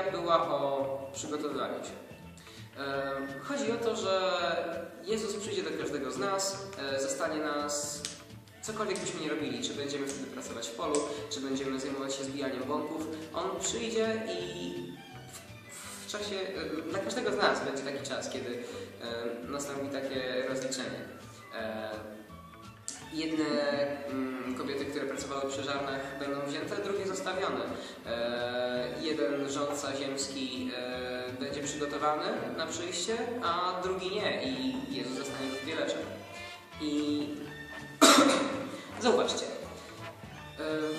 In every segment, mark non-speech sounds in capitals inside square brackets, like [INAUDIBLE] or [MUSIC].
Ewangelia była o przygotowywaniu się. Chodzi o to, że Jezus przyjdzie do każdego z nas, e, zastanie nas, cokolwiek byśmy nie robili, czy będziemy wtedy pracować w polu, czy będziemy zajmować się zbijaniem bąków. On przyjdzie i w- w czasie, dla każdego z nas będzie taki czas, kiedy nastąpi takie rozliczenie. Jedne żarnach będą wzięte, drugie zostawione. Jeden rządca ziemski e, będzie przygotowany na przyjście, a drugi nie i Jezus zostanie w wieleczem. I [COUGHS] zauważcie, e,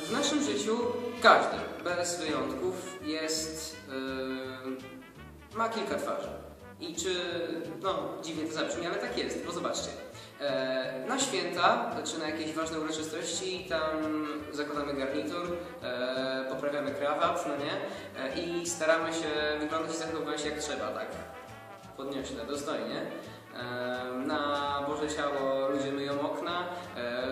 w naszym życiu każdy, bez wyjątków, jest, e, ma kilka twarzy. I czy, no dziwnie to zabrzmi, ale tak jest, bo zobaczcie. E, Na święta, czy na jakieś ważne uroczystości, tam zakładamy garnitur, e, poprawiamy krawat, no nie? E, I staramy się wyglądać i zachowywać jak trzeba, tak podniośle, dostojnie. Na Boże Ciało ludzie myją okna,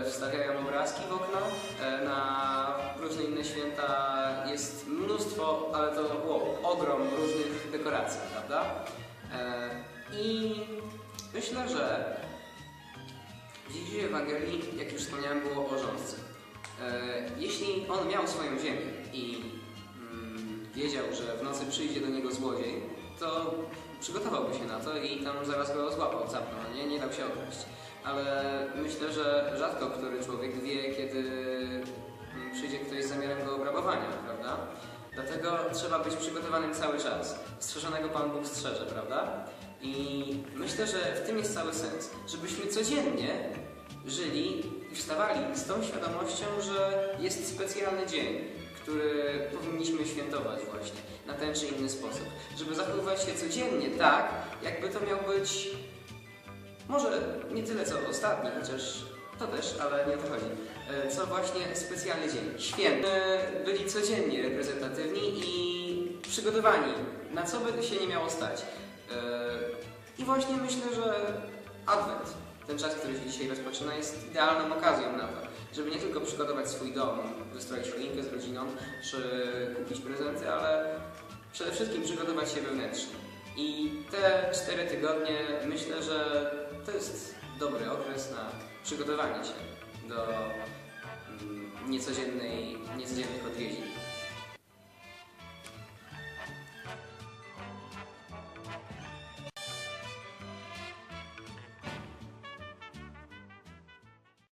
wstawiają obrazki w okna. E, Na różne inne święta jest mnóstwo, ale to wow, ogrom różnych dekoracji, prawda? I myślę, że w Ewangelii, jak już wspomniałem, było o rządcy. E, Jeśli on miał swoją ziemię i mm, wiedział, że w nocy przyjdzie do niego złodziej, to przygotowałby się na to i tam zaraz go złapał, capnął, nie? nie dał się okraść. Ale myślę, że rzadko który człowiek wie, kiedy mm, przyjdzie ktoś z zamiarem go obrabowania, prawda? Dlatego trzeba być przygotowanym cały czas. Strzeżonego Pan Bóg strzeże, prawda? I myślę, że w tym jest cały sens, żebyśmy codziennie żyli i wstawali z tą świadomością, że jest specjalny dzień, który powinniśmy świętować właśnie na ten czy inny sposób. Żeby zachowywać się codziennie tak, jakby to miał być może nie tyle co ostatni, chociaż to też, ale nie o to chodzi. E, Co właśnie specjalny dzień, święty. E, Byli codziennie reprezentatywni i przygotowani, na co by się nie miało stać. E, I właśnie myślę, że Adwent, ten czas, który się dzisiaj rozpoczyna, jest idealną okazją na to, żeby nie tylko przygotować swój dom, wystroić choinkę z rodziną, czy kupić prezenty, ale przede wszystkim przygotować się wewnętrznie. I te cztery tygodnie myślę, że to jest dobry okres na przygotowanie się do mm, niecodziennej, niecodziennych odwiedzin.